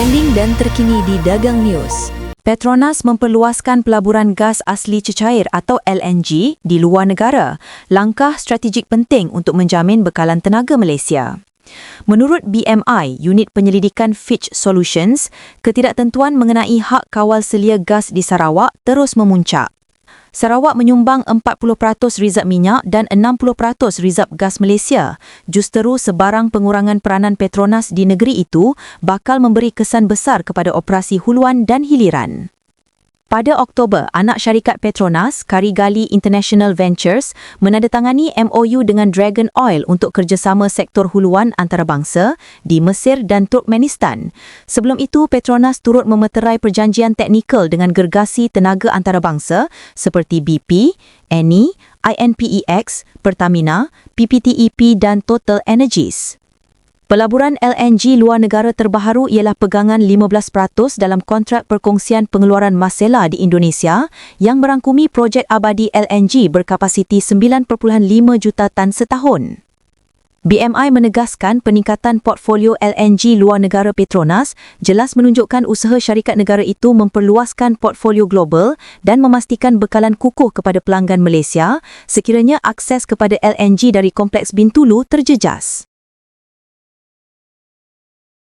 Trending dan terkini di Dagang News. Petronas memperluaskan pelaburan gas asli cecair atau LNG di luar negara, langkah strategik penting untuk menjamin bekalan tenaga Malaysia. Menurut BMI, unit penyelidikan Fitch Solutions, ketidaktentuan mengenai hak kawal selia gas di Sarawak terus memuncak. Sarawak menyumbang 40% rizab minyak dan 60% rizab gas Malaysia. Justeru sebarang pengurangan peranan Petronas di negeri itu bakal memberi kesan besar kepada operasi huluan dan hiliran. Pada Oktober, anak syarikat Petronas, Karigali International Ventures, menandatangani MOU dengan Dragon Oil untuk kerjasama sektor huluan antarabangsa di Mesir dan Turkmenistan. Sebelum itu, Petronas turut memeterai perjanjian teknikal dengan gergasi tenaga antarabangsa seperti BP, Eni, INPEX, Pertamina, PPTEP dan Total Energies. Pelaburan LNG luar negara terbaharu ialah pegangan 15% dalam kontrak perkongsian pengeluaran Masela di Indonesia yang merangkumi projek abadi LNG berkapasiti 9.5 juta tan setahun. BMI menegaskan peningkatan portfolio LNG luar negara Petronas jelas menunjukkan usaha syarikat negara itu memperluaskan portfolio global dan memastikan bekalan kukuh kepada pelanggan Malaysia sekiranya akses kepada LNG dari Kompleks Bintulu terjejas.